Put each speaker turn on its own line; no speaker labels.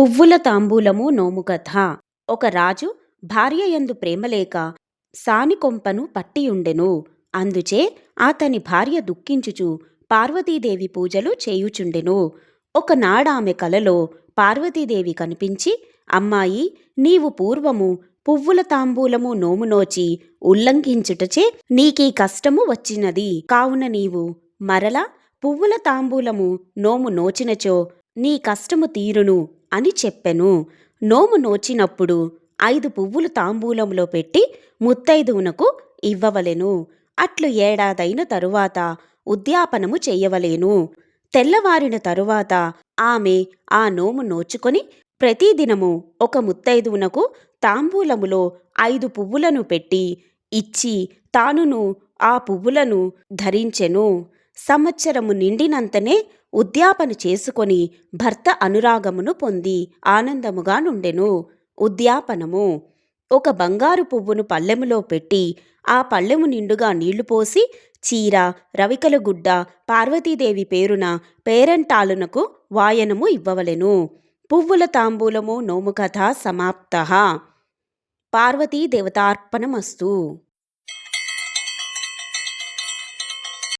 పువ్వుల తాంబూలము నోము కథ. ఒక రాజు భార్య యందు ప్రేమలేక సానికొంపను పట్టియుండెను. అందుచే అతని భార్య దుఃఖించుచు పార్వతీదేవి పూజలు చేయుచుండెను. ఒకనాడామె కలలో పార్వతీదేవి కనిపించి అమ్మాయి నీవు పూర్వము పువ్వుల తాంబూలము నోము నోచి ఉల్లంఘించుటచే నీకీ కష్టము వచ్చినది. కావున నీవు మరల పువ్వుల తాంబూలము నోము నోచినచో నీ కష్టము తీరును అని చెప్పెను. నోము నోచినప్పుడు ఐదు పువ్వులు తాంబూలంలో పెట్టి ముత్తైదువునకు ఇవ్వవలెను. అట్లు ఏడాదైన తరువాత ఉద్యాపనము చెయ్యవలేను తెల్లవారిన తరువాత ఆమె ఆ నోము నోచుకొని ప్రతిదినము ఒక ముత్తైదువునకు తాంబూలములో ఐదు పువ్వులను పెట్టి ఇచ్చి తానును ఆ పువ్వులను ధరించెను. సంవత్సరము నిండినంతనే ఉద్యాపన చేసుకొని భర్త అనురాగమును పొంది ఆనందముగా నుండెను. ఉద్యాపనము. ఒక బంగారు పువ్వును పల్లెములో పెట్టి ఆ పల్లెము నిండుగా నీళ్ళు పోసి చీర రవికల గుడ్డ పార్వతీదేవి పేరున పేరంటాలునకు వాయనము ఇవ్వవలెను. పువ్వుల తాంబూలము నోము కథ సమాప్త. పార్వతీ దేవతార్పణమస్తు.